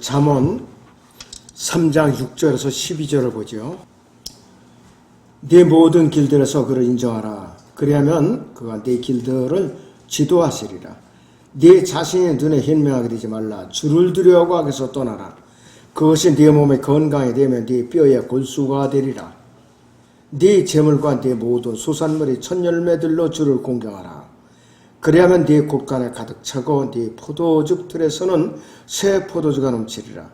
잠언 3장 6절에서 12절을 보죠. 네 모든 길들에서 그를 인정하라. 그리하면 그가 네 길들을 지도하시리라. 네 자신의 눈에 현명하게 되지 말라. 주를 두려워하고 악에서 떠나라. 그것이 네 몸의 건강이 되면 네 뼈에 골수가 되리라. 네 재물과 네 모든 소산물이 첫 열매들로 주를 공경하라. 그리하면 네 곳간에 가득 차고 네 포도즙 틀에서는 새 포도주가 넘치리라.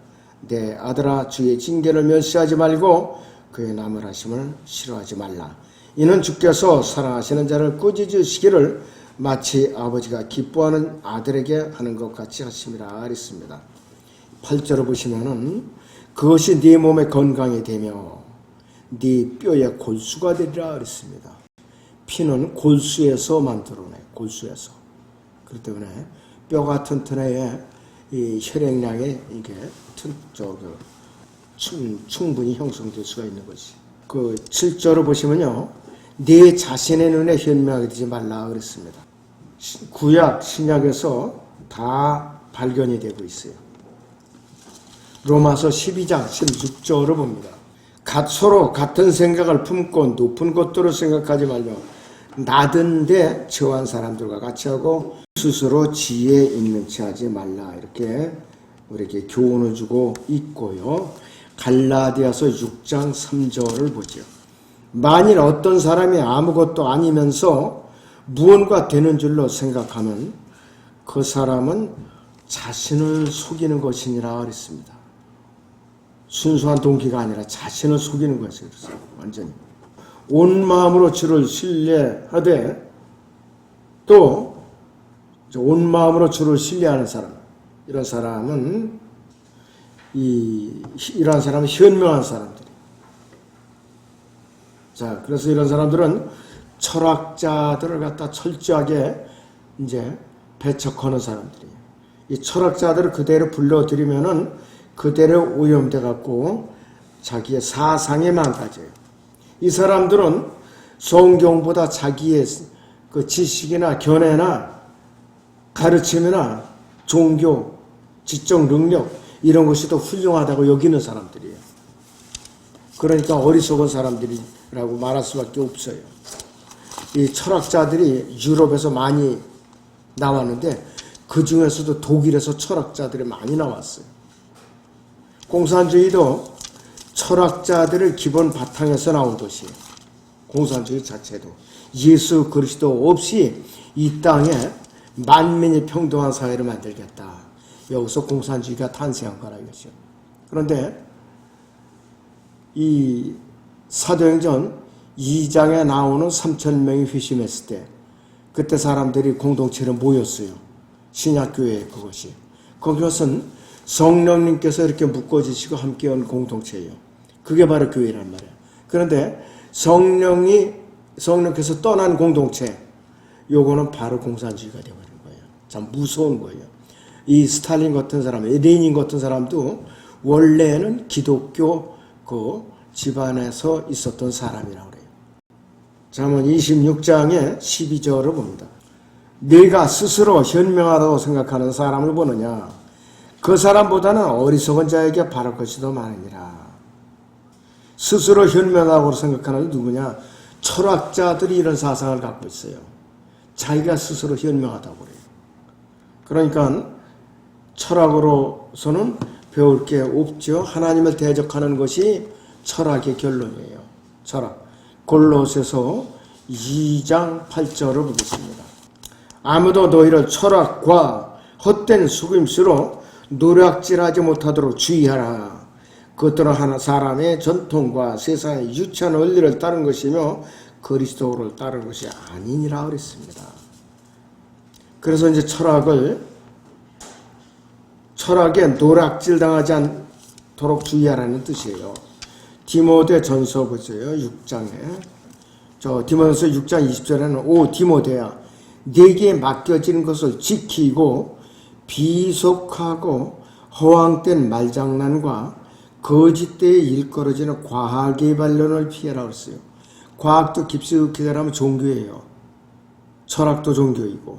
내 아들아 주의 징계를 멸시하지 말고 그의 나무라심을 싫어하지 말라. 이는 주께서 사랑하시는 자를 꾸짖으시기를 마치 아버지가 기뻐하는 아들에게 하는 것 같이 하심이라 그랬습니다. 8절을 보시면은 그것이 네 몸의 건강이 되며 네 뼈에 골수가 되리라 그랬습니다. 피는 골수에서 만들어내 골수에서 그렇기 때문에 뼈가 튼튼해야 이 혈액량이 이게 튼, 저, 그, 충, 충분히 형성될 수가 있는 것이. 그 7절을 보시면요. 네 자신의 눈에 현명하게 되지 말라 그랬습니다. 시- 구약, 신약에서 다 발견이 되고 있어요. 로마서 12장 16절을 봅니다. 갓 서로 같은 생각을 품고 높은 것들을 생각하지 말며 나든데 처한 사람들과 같이 하고 스스로 지혜 있는 체 하지 말라 이렇게 우리에게 교훈을 주고 있고요. 갈라디아서 6장 3절을 보죠. 만일 어떤 사람이 아무것도 아니면서 무언가 되는 줄로 생각하면 그 사람은 자신을 속이는 것이니라 그랬습니다. 순수한 동기가 아니라 자신을 속이는 것이었어요. 완전히. 온 마음으로 주를 신뢰하되 또 온 마음으로 주를 신뢰하는 사람 이런 사람은 이 이러한 사람은 현명한 사람들이. 자 그래서 이런 사람들은 철학자들을 갖다 철저하게 이제 배척하는 사람들이에요. 이 철학자들을 그대로 불러들이면은 그대로 오염돼 갖고 자기의 사상에 망가져요. 이 사람들은 성경보다 자기의 그 지식이나 견해나 가르침이나 종교, 지적 능력 이런 것이 더 훌륭하다고 여기는 사람들이에요. 그러니까 어리석은 사람들이라고 말할 수밖에 없어요. 이 철학자들이 유럽에서 많이 나왔는데 그 중에서도 독일에서 철학자들이 많이 나왔어요. 공산주의도 철학자들을 기본 바탕에서 나온 것이에요. 공산주의 자체도 예수 그리스도 없이 이 땅에 만민이 평등한 사회를 만들겠다. 여기서 공산주의가 탄생한 거라 이것이요. 그런데 이 사도행전 2장에 나오는 3천 명이 회심했을 때 그때 사람들이 공동체로 모였어요. 신약교회 그것이. 그것은 성령님께서 이렇게 묶어주시고 함께한 공동체예요. 그게 바로 교회란 말이에요. 그런데 성령이 성령께서 떠난 공동체, 요거는 바로 공산주의가 되어버린 거예요. 참 무서운 거예요. 이 스탈린 같은 사람, 레닌 같은 사람도 원래는 기독교 그 집안에서 있었던 사람이라고 그래요. 잠언 26장의 12절을 봅니다. 네가 스스로 현명하다고 생각하는 사람을 보느냐? 그 사람보다는 어리석은 자에게 바랄 것이 더 많으니라. 스스로 현명하고 생각하는 누구냐? 철학자들이 이런 사상을 갖고 있어요. 자기가 스스로 현명하다고 그래요. 그러니까 철학으로서는 배울 게 없죠. 하나님을 대적하는 것이 철학의 결론이에요. 철학. 골로새서 2장 8절을 보겠습니다. 아무도 너희를 철학과 헛된 속임수로 노략질하지 못하도록 주의하라. 그것들은 하나 사람의 전통과 세상의 유치한 원리를 따른 것이며 그리스도를 따른 것이 아니니라 그랬습니다. 그래서 이제 철학을 철학에 노략질 당하지 않도록 주의하라는 뜻이에요. 디모데 전서 보세요. 6장에. 저 디모데서 6장 20절에는 오 디모데야 네게 맡겨진 것을 지키고 비속하고 허황된 말장난과 거짓되에 일컬어지는 과학의 반론을 피해라 그랬어요. 과학도 깊숙이 들어가면 종교예요. 철학도 종교이고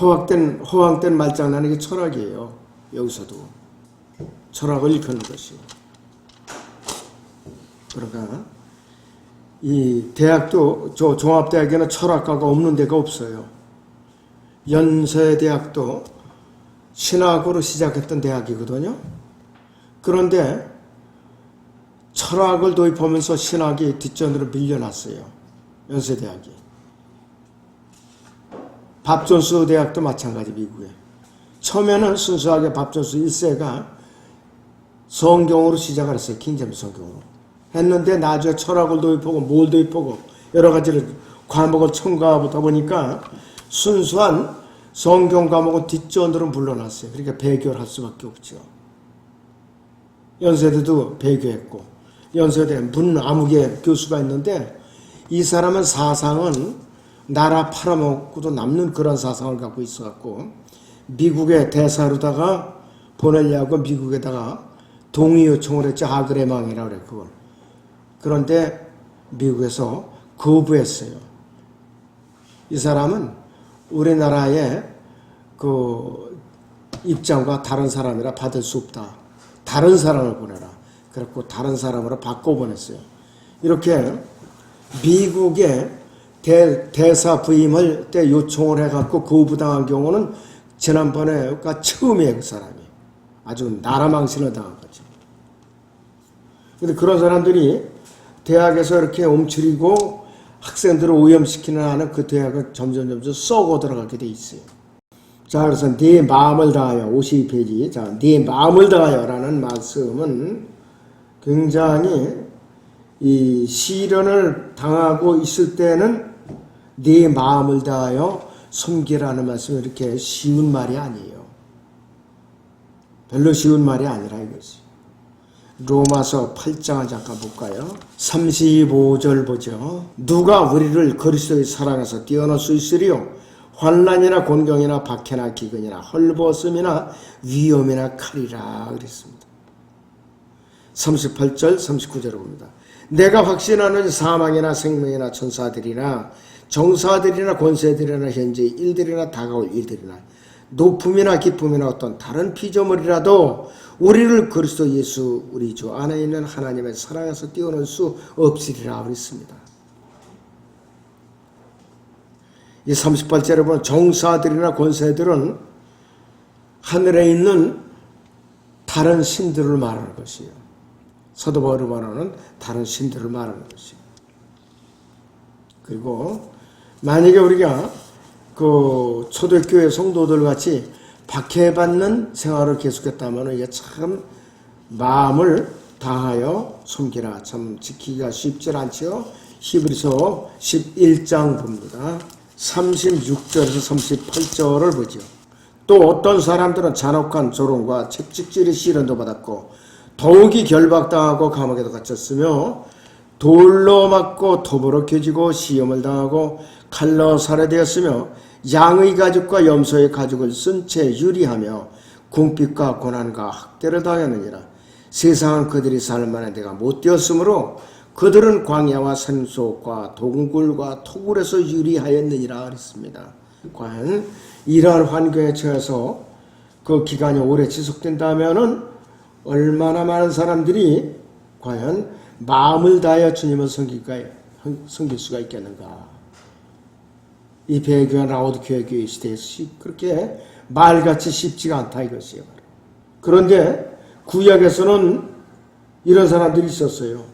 허황된 허황된 말장난이 철학이에요. 여기서도 철학을 일컫는 것이요. 그러니까 이 대학도 저 종합대학에는 철학과가 없는 데가 없어요. 연세대학도 신학으로 시작했던 대학이거든요. 그런데 철학을 도입하면서 신학이 뒷전으로 밀려났어요. 연세대학이. 밥존스 대학도 마찬가지 미국에. 처음에는 순수하게 밥존스 1세가 성경으로 시작을 했어요. 킹제임스 성경으로. 했는데 나중에 철학을 도입하고 뭘 도입하고 여러 가지를 과목을 첨가하다 보니까 순수한 성경 과목은 뒷전으로 물러났어요. 그러니까 배교를 할 수밖에 없죠. 연세대도 배교했고 연세대 문 아무개 교수가 있는데 이 사람은 사상은 나라 팔아먹고도 남는 그런 사상을 갖고 있어갖고 미국의 대사로다가 보내려고 미국에다가 동의 요청을 했죠. 하그레망이라고 그래 그걸. 그런데 미국에서 거부했어요. 이 사람은 우리나라의 그 입장과 다른 사람이라 받을 수 없다. 다른 사람을 보내라. 그래갖고 다른 사람으로 바꿔 보냈어요. 이렇게 미국의 대, 대사 부임을 때 요청을 해갖고 거부당한 경우는 지난번에가 처음이에요, 그 사람이. 아주 나라 망신을 당한 거죠. 근데 그런 사람들이 대학에서 이렇게 움츠리고 학생들을 오염시키는 한은 그 대학은 점점 점점 썩어 들어가게 돼 있어요. 자, 그래서 네 마음을 다하여 52페이지. 자, 네 마음을 다하여라는 말씀은 굉장히 이 시련을 당하고 있을 때는 네 마음을 다하여 섬기라는 말씀이 이렇게 쉬운 말이 아니에요. 별로 쉬운 말이 아니라 이것이. 로마서 8장을 잠깐 볼까요? 35절 보죠. 누가 우리를 그리스도의 사랑에서 떼어놓을 수 있으리요? 환란이나 곤경이나 박해나 기근이나 헐벗음이나 위험이나 칼이라 그랬습니다. 38절 39절을 봅니다. 내가 확신하는 사망이나 생명이나 천사들이나 정사들이나 권세들이나 현재 일들이나 다가올 일들이나 높음이나 기쁨이나 어떤 다른 피조물이라도 우리를 그리스도 예수 우리 주 안에 있는 하나님의 사랑에서 띄워놓을 수 없으리라 그랬습니다. 이 38절에 보면 정사들이나 권세들은 하늘에 있는 다른 신들을 말하는 것이에요. 사도 바울이 말하는 다른 신들을 말하는 것이에요. 그리고 만약에 우리가 그 초대교회 성도들 같이 박해받는 생활을 계속했다면 이게 참 마음을 다하여 섬기라 참 지키기가 쉽지 않지요. 히브리서 11장 봅니다. 36절에서 38절을 보죠. 또 어떤 사람들은 잔혹한 조롱과 책찍질의 시련도 받았고 더욱이 결박당하고 감옥에도 갇혔으며 돌로 맞고 깨지고 시험을 당하고 칼로 살해되었으며 양의 가죽과 염소의 가죽을 쓴 채 유리하며 궁핍과 고난과 학대를 당했느니라. 세상은 그들이 살 만한 데가 못 되었으므로 그들은 광야와 산속과 동굴과 토굴에서 유리하였느니라 그랬습니다. 과연 이러한 환경에 처해서 그 기간이 오래 지속된다면은 얼마나 많은 사람들이 과연 마음을 다하여 주님을 섬길까, 섬길 수가 있겠는가. 이 배교와 라오드 교회 교회 시대에서 그렇게 말같이 쉽지가 않다 이것이에요. 그런데 구약에서는 이런 사람들이 있었어요.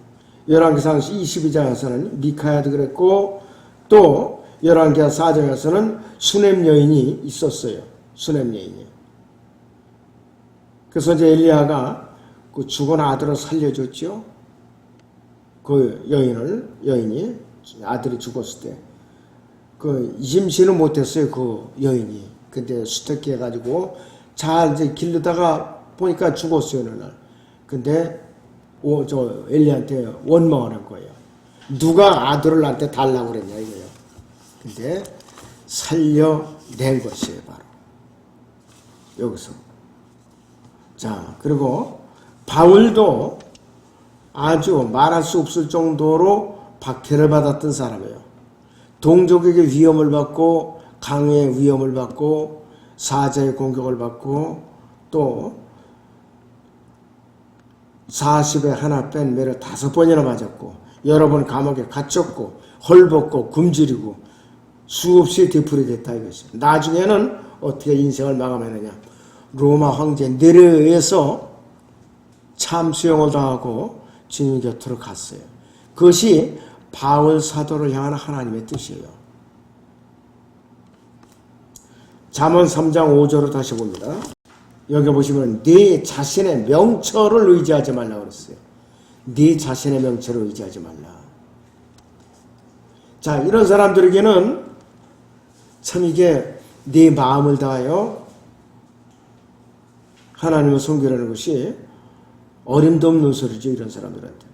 열왕기상 22장에서는 미카야도 그랬고 또 열왕기하 4장에서는 수냄 여인이 있었어요. 수냄 여인이. 그래서 이제 엘리야가 그 죽은 아들을 살려줬죠. 그 여인을 여인이 아들이 죽었을 때 그 임신을 못했어요 그 여인이. 근데 수특기 해가지고 잘 이제 길르다가 보니까 죽었어요 어느 날. 근데 오, 저 엘리한테 원망을 한 거예요. 누가 아들을 나한테 달라고 그랬냐 이거예요. 근데 살려낸 것이에요 바로 여기서. 자 그리고 바울도 아주 말할 수 없을 정도로 박해를 받았던 사람이에요. 동족에게 위험을 받고 강의 위험을 받고 사자의 공격을 받고 또 40에 하나 뺀 매를 다섯 번이나 맞았고 여러 번 감옥에 갇혔고 헐벗고 굶주리고 수없이 되풀이 됐다 이것이. 나중에는 어떻게 인생을 마감했느냐. 로마 황제 네르에서 참수형을 당하고 주님 곁으로 갔어요. 그것이 바울 사도를 향한 하나님의 뜻이에요. 잠언 3장 5절을 다시 봅니다. 여기 보시면 네 자신의 명철을 의지하지 말라 그랬어요. 네 자신의 명철을 의지하지 말라. 자, 이런 사람들에게는 참 이게 네 마음을 다하여 하나님을 섬기라는 것이 어림도 없는 소리죠, 이런 사람들한테.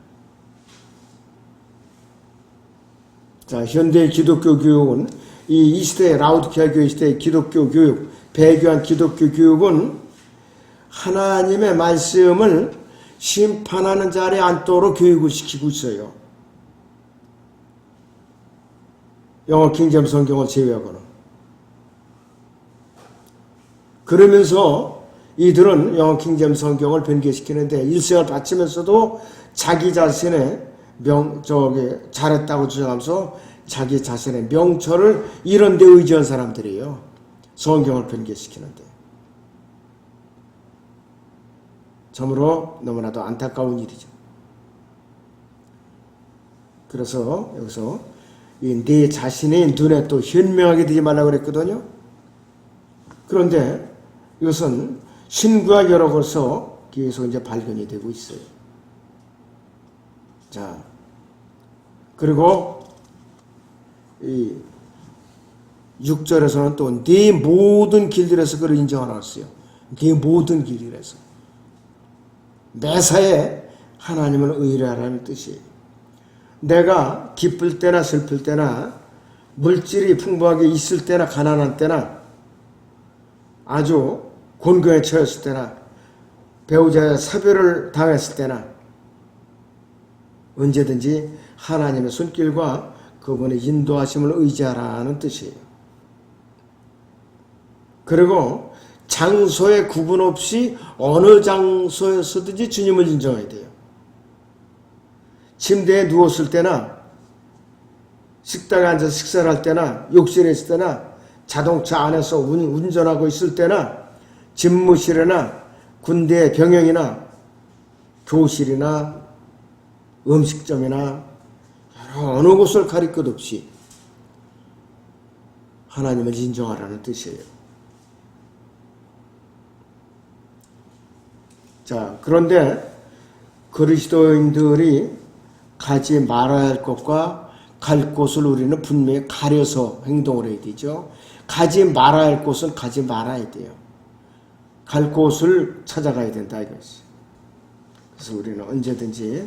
자, 현대 기독교 교육은 이, 이 시대 라우드케아 교회 시대의 기독교 교육, 배교한 기독교 교육은 하나님의 말씀을 심판하는 자리에 앉도록 교육을 시키고 있어요. 영어 킹잼 성경을 제외하고는. 그러면서 이들은 영어 킹잼 성경을 변개시키는데 일생을 바치면서도 자기 자신의 명, 저기, 잘했다고 주장하면서 자기 자신의 명철을 이런 데 의지한 사람들이에요. 성경을 변개시키는데. 참으로 너무나도 안타까운 일이죠. 그래서 여기서 네 자신의 눈에 또 현명하게 되지 말라고 그랬거든요. 그런데 이것은 신구약 여러 곳에서 이제 발견이 되고 있어요. 자, 그리고 이 6절에서는 또 네 모든 길들에서 그를 인정하라 했어요. 네 모든 길들에서. 매사에 하나님을 의뢰하라는 뜻이에요. 내가 기쁠 때나 슬플 때나 물질이 풍부하게 있을 때나 가난한 때나 아주 곤경에 처했을 때나 배우자의 사별을 당했을 때나 언제든지 하나님의 손길과 그분의 인도하심을 의지하라는 뜻이에요. 그리고 장소에 구분 없이 어느 장소에서든지 주님을 인정해야 돼요. 침대에 누웠을 때나 식당에 앉아서 식사를 할 때나 욕실에 있을 때나 자동차 안에서 운, 전하고 있을 때나 집무실이나 군대 병영이나 교실이나 음식점이나 여러 어느 곳을 가릴 것 없이 하나님을 인정하라는 뜻이에요. 자, 그런데 그리스도인들이 가지 말아야 할 것과 갈 곳을 우리는 분명히 가려서 행동을 해야 되죠. 가지 말아야 할 곳은 가지 말아야 돼요. 갈 곳을 찾아가야 된다 이것이. 그래서 우리는 언제든지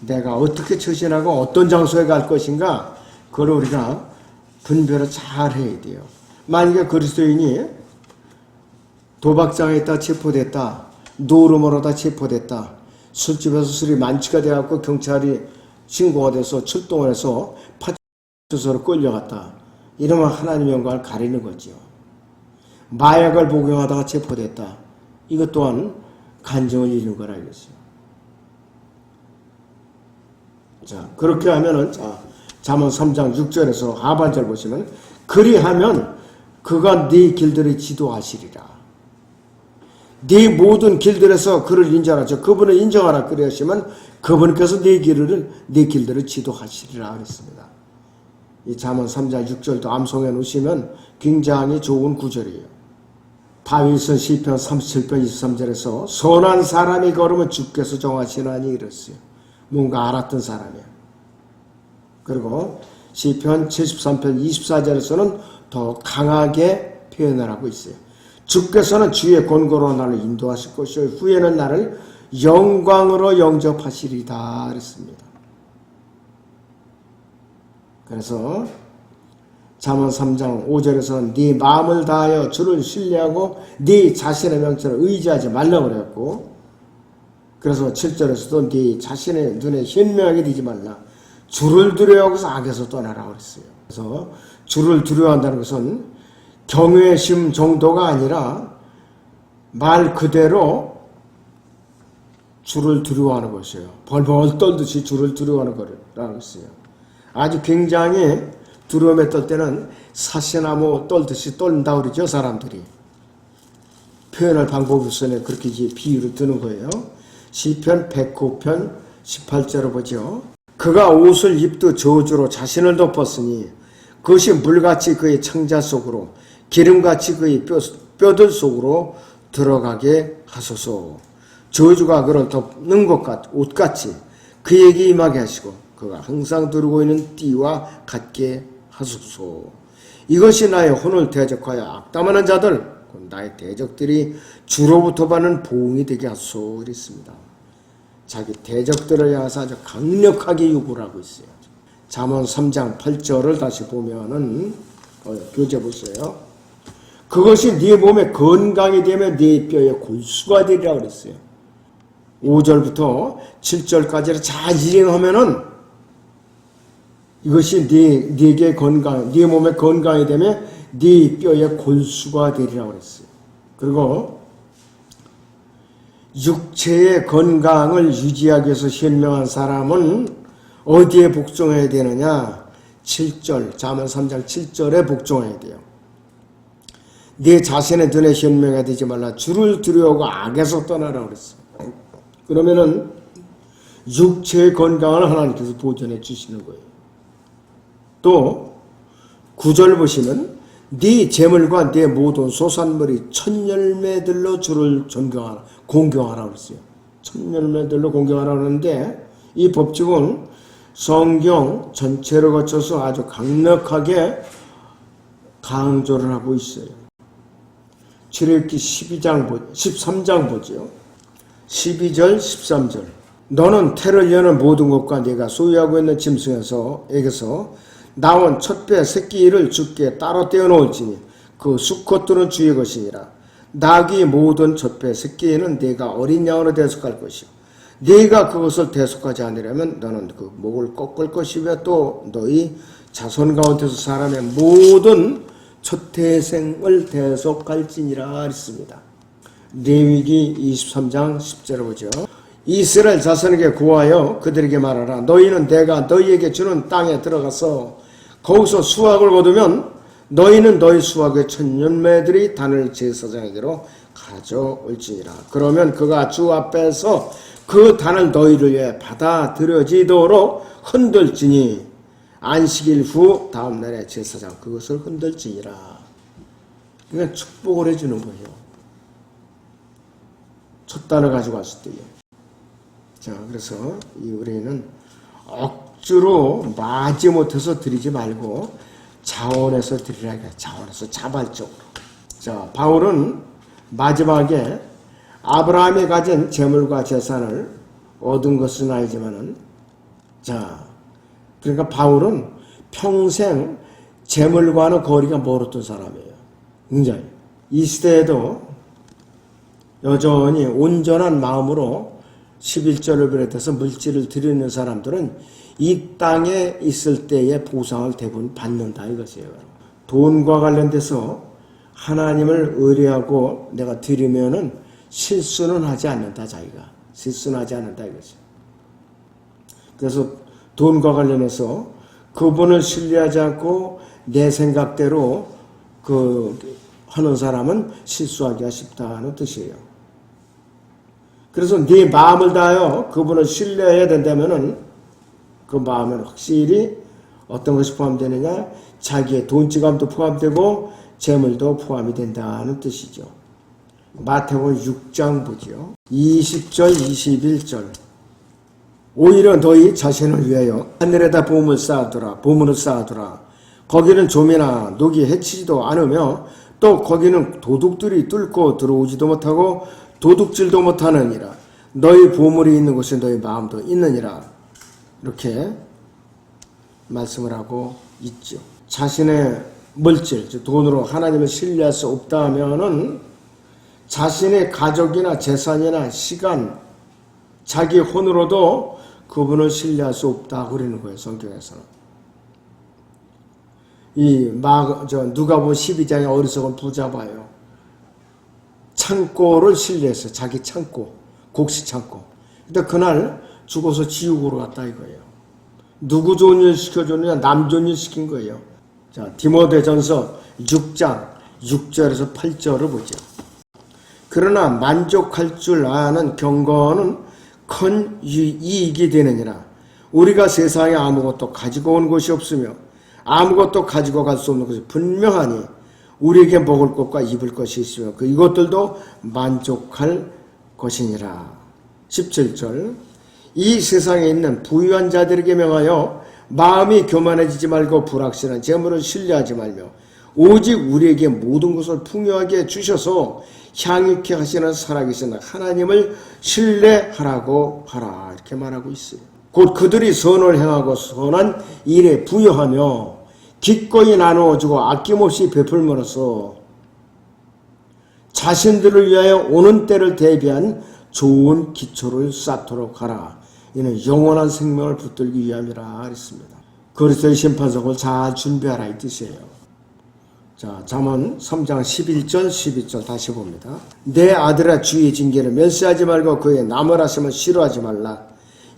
내가 어떻게 처신하고 어떤 장소에 갈 것인가 그걸 우리가 분별을 잘 해야 돼요. 만약에 그리스도인이 도박장에 있다 체포됐다 노름으로다 체포됐다. 술집에서 술이 만취가 되어갖고 경찰이 신고가 돼서 출동을 해서 파출소로 끌려갔다. 이러면 하나님의 영광을 가리는 거죠. 마약을 복용하다가 체포됐다. 이것 또한 간정을 잃는 거라 이거죠. 자, 그렇게 하면은, 자, 잠언 3장 6절에서 하반절 보시면, 그리하면 그가 네 길들을 지도하시리라. 네 모든 길들에서 그를 인정하라. 저 그분을 인정하라. 그러시면 그분께서 네 길을, 네 길들을 지도하시리라. 그랬습니다. 이 잠언 3장 6절도 암송해 놓으시면 굉장히 좋은 구절이에요. 다윗은 시편 37편 23절에서 선한 사람이 걸으면 주께서 정하시나니 이랬어요. 뭔가 알았던 사람이야. 그리고 시편 73편 24절에서는 더 강하게 표현을 하고 있어요. 주께서는 주의 권고로 나를 인도하실 것이요 후에는 나를 영광으로 영접하시리다 그랬습니다. 그래서 잠언 3장 5절에서 네 마음을 다하여 주를 신뢰하고 네 자신의 명철을 의지하지 말라고 그랬고 그래서 7절에서도 네 자신의 눈에 현명하게 되지 말라. 주를 두려워하고서 악에서 떠나라 그랬어요. 그래서 주를 두려워한다는 것은 경외심 정도가 아니라 말 그대로 줄을 두려워하는 것이에요. 벌벌 떨듯이 줄을 두려워하는 거라는 것이에요. 아주 굉장히 두려움에 떨 때는 사시나무 떨듯이 떨다 그러죠, 사람들이. 표현할 방법이 없으니 그렇게 이제 비유를 드는 거예요. 시편 109편 18절을 보죠. 그가 옷을 입도 저주로 자신을 덮었으니 그것이 물같이 그의 창자 속으로 기름같이 그의 뼈, 뼈들 속으로 들어가게 하소서. 저주가 그를 덮는 것 같, 옷같이 그에게 임하게 하시고 그가 항상 두르고 있는 띠와 같게 하소서. 이것이 나의 혼을 대적하여 악담하는 자들, 곧 나의 대적들이 주로부터 받는 보응이 되게 하소서 그랬습니다. 자기 대적들을 향해서 아주 강력하게 요구를 하고 있어요. 잠언 3장 8절을 다시 보면은 어, 교재 보세요. 그것이 네 몸에 건강이 되면 네 뼈에 골수가 되리라 그랬어요. 5절부터 7절까지를 잘 일행하면은 이것이 네 네게 건강, 네 몸에 건강이 되면 네 뼈에 골수가 되리라 그랬어요. 그리고 육체의 건강을 유지하기 위해서 현명한 사람은 어디에 복종해야 되느냐? 7절, 잠언 3장 7절에 복종해야 돼요. 네 자신의 눈에 현명해야 되지 말라. 주를 두려워하고 악에서 떠나라 그랬어. 그러면은 육체의 건강을 하나님께서 보존해 주시는 거예요. 또 9절 보시면 네 재물과 네 모든 소산물이 천열매들로 주를 존경하라 공경하라 그랬어요. 천열매들로 공경하라 그러는데 이 법칙은 성경 전체를 거쳐서 아주 강력하게 강조를 하고 있어요. 출애굽기 12장 13장 보죠. 12절 13절. 너는 태를 여는 모든 것과 네가 소유하고 있는 짐승에서 에게서 나온 첫배 새끼를 주께 따로 떼어 놓을지니 그 수컷들은 주의 것이니라. 낙이 모든 첫배 새끼에는 네가 어린 양으로 대속할 것이요. 네가 그것을 대속하지 않으려면 너는 그 목을 꺾을 것이며 또 너희 자손 가운데서 사람의 모든 첫태생을 대속할지니라 했습니다. 레위기 23장 10절을 보죠. 이스라엘 자손에게 구하여 그들에게 말하라. 너희는 내가 너희에게 주는 땅에 들어가서 거기서 수확을 거두면 너희는 너희 수확의 천년매들이 단을 제사장에게로 가져올지니라. 그러면 그가 주 앞에서 그 단을 너희를 위해 받아들여지도록 흔들지니 안식일 후 다음 날에 제사장 그것을 흔들지니라. 그러니까 축복을 해주는 거예요. 첫 단을 가지고 왔을 때요. 자, 그래서 이 우리는 억지로 마지 못해서 드리지 말고 자원해서 드리라 해 자원해서 자발적으로. 자, 바울은 마지막에 아브라함이 가진 재물과 재산을 얻은 것은 아니지만은 자, 그러니까 바울은 평생 재물과는 거리가 멀었던 사람이에요. 굉장히. 이 시대에도 여전히 온전한 마음으로 11절을 비롯해서 물질을 드리는 사람들은 이 땅에 있을 때의 보상을 대부분 받는다 이것이에요. 돈과 관련돼서 하나님을 의뢰하고 내가 드리면은 실수는 하지 않는다 자기가 실수는 하지 않는다 이거죠. 그래서 돈과 관련해서 그분을 신뢰하지 않고 내 생각대로 그 하는 사람은 실수하기가 쉽다는 뜻이에요. 그래서 네 마음을 다하여 그분을 신뢰해야 된다면은 그 마음은 확실히 어떤 것이 포함되느냐? 자기의 돈지감도 포함되고 재물도 포함이 된다는 뜻이죠. 마태복음 6장 보죠. 20절, 21절. 오히려 너희 자신을 위하여 하늘에다 보물을 쌓아두라. 보물을 쌓아두라. 거기는 좀이나 녹이 해치지도 않으며 또 거기는 도둑들이 뚫고 들어오지도 못하고 도둑질도 못하느니라. 너희 보물이 있는 곳에 너희 마음도 있느니라. 이렇게 말씀을 하고 있죠. 자신의 물질, 돈으로 하나님을 신뢰할 수 없다 하면은 자신의 가족이나 재산이나 시간, 자기 혼으로도 그분을 신뢰할 수 없다고 그러는 거예요, 성경에서는. 이 마, 저, 누가복음 12장의 어리석은 부자 봐요. 창고를 신뢰해서 자기 창고, 곡식 창고. 근데 그날 죽어서 지옥으로 갔다 이거예요. 누구 좋은 일 시켜줬느냐? 남 좋은 일 시킨 거예요. 자, 디모데전서 6장 6절에서 8절을 보죠. 그러나 만족할 줄 아는 경건은 큰 이- 이익이 되느니라. 우리가 세상에 아무것도 가지고 온 것이 없으며 아무것도 가지고 갈 수 없는 것이 분명하니 우리에게 먹을 것과 입을 것이 있으며 그 이것들도 만족할 것이니라. 17절 이 세상에 있는 부유한 자들에게 명하여 마음이 교만해지지 말고 불확실한 재물을 신뢰하지 말며 오직 우리에게 모든 것을 풍요하게 주셔서 향유케 하시는 살아계신 하나님을 신뢰하라고 하라 이렇게 말하고 있어요. 곧 그들이 선을 행하고 선한 일에 부여하며 기꺼이 나누어주고 아낌없이 베풀므로써 자신들을 위하여 오는 때를 대비한 좋은 기초를 쌓도록 하라. 이는 영원한 생명을 붙들기 위함이라 했습니다. 그리스도의 심판석을 잘 준비하라 이 뜻이에요. 자, 잠언 3장 11절 12절 다시 봅니다. 내 아들아 주의 징계를 멸시하지 말고 그의 남을 하심을 싫어하지 말라.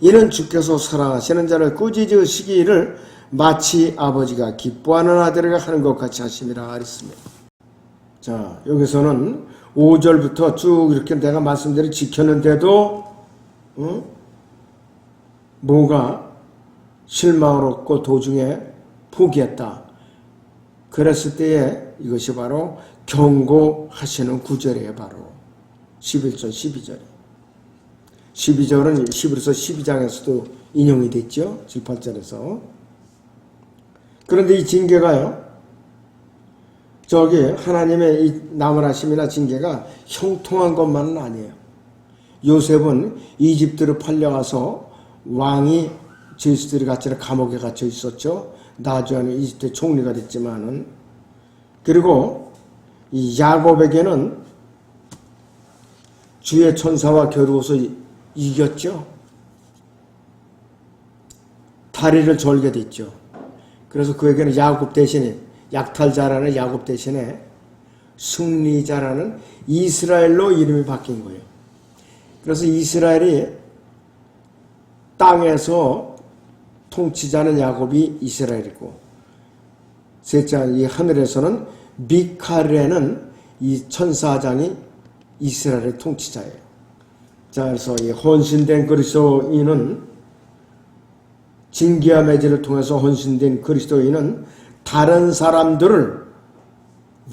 이는 주께서 사랑하시는 자를 꾸짖으시기를 마치 아버지가 기뻐하는 아들에게 하는 것 같이 하심이라 하랬습니다. 자, 여기서는 5절부터 쭉 이렇게 내가 말씀대로 지켰는데도, 응? 뭐가 실망을 얻고 도중에 포기했다. 그랬을 때에 이것이 바로 경고하시는 구절이에요, 바로. 11절, 12절. 12절은 11에서 12장에서도 인용이 됐죠. 7, 8절에서. 그런데 이 징계가요, 저기 하나님의 이 나무라심이나 징계가 형통한 것만은 아니에요. 요셉은 이집트로 팔려가서 왕이 제수들이 같이 감옥에 갇혀 있었죠. 나중에는 이집트 총리가 됐지만은 그리고 이 야곱에게는 주의 천사와 겨루어서 이- 이겼죠. 다리를 절게 됐죠. 그래서 그에게는 야곱 대신에 약탈자라는 야곱 대신에 승리자라는 이스라엘로 이름이 바뀐 거예요. 그래서 이스라엘이 땅에서 통치자는 야곱이 이스라엘이고 셋째 이 하늘에서는 미카엘에는 이 천사장이 이스라엘의 통치자예요. 자 그래서 이 헌신된 그리스도인은 징계와 매질을 통해서 헌신된 그리스도인은 다른 사람들을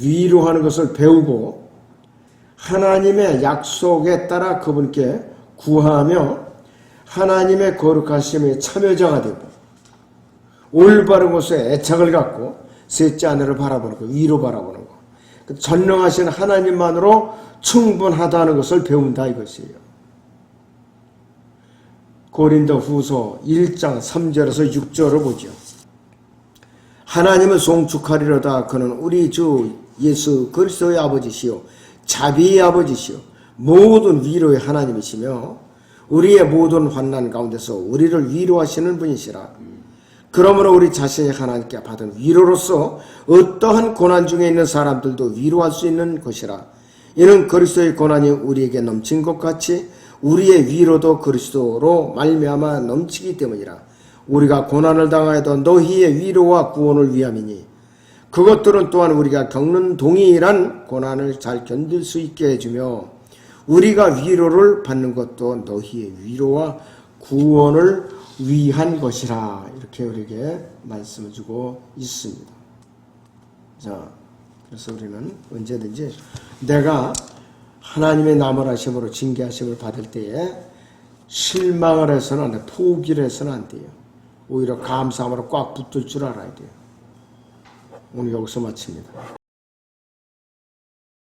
위로하는 것을 배우고 하나님의 약속에 따라 그분께 구하며 하나님의 거룩하심에 참여자가 되고 올바른 곳에 애착을 갖고 셋째 하늘을 바라보는 거, 위로 바라보는 거. 그 전능하신 하나님만으로 충분하다는 것을 배운다 이것이에요. 고린도 후서 1장 3절에서 6절을 보죠. 하나님을 송축하리로다 그는 우리 주 예수 그리스도의 아버지시요 자비의 아버지시요 모든 위로의 하나님이시며 우리의 모든 환난 가운데서 우리를 위로하시는 분이시라. 그러므로 우리 자신이 하나님께 받은 위로로서 어떠한 고난 중에 있는 사람들도 위로할 수 있는 것이라. 이는 그리스도의 고난이 우리에게 넘친 것 같이 우리의 위로도 그리스도로 말미암아 넘치기 때문이라. 우리가 고난을 당하여도 너희의 위로와 구원을 위함이니 그것들은 또한 우리가 겪는 동일한 고난을 잘 견딜 수 있게 해주며 우리가 위로를 받는 것도 너희의 위로와 구원을 위한 것이라 이렇게 우리에게 말씀을 주고 있습니다. 자, 그래서 우리는 언제든지 내가 하나님의 나무라심으로 징계하심을 받을 때에 실망을 해서는 안 돼, 포기를 해서는 안 돼요. 오히려 감사함으로 꽉 붙들 줄 알아야 돼요. 오늘 여기서 마칩니다.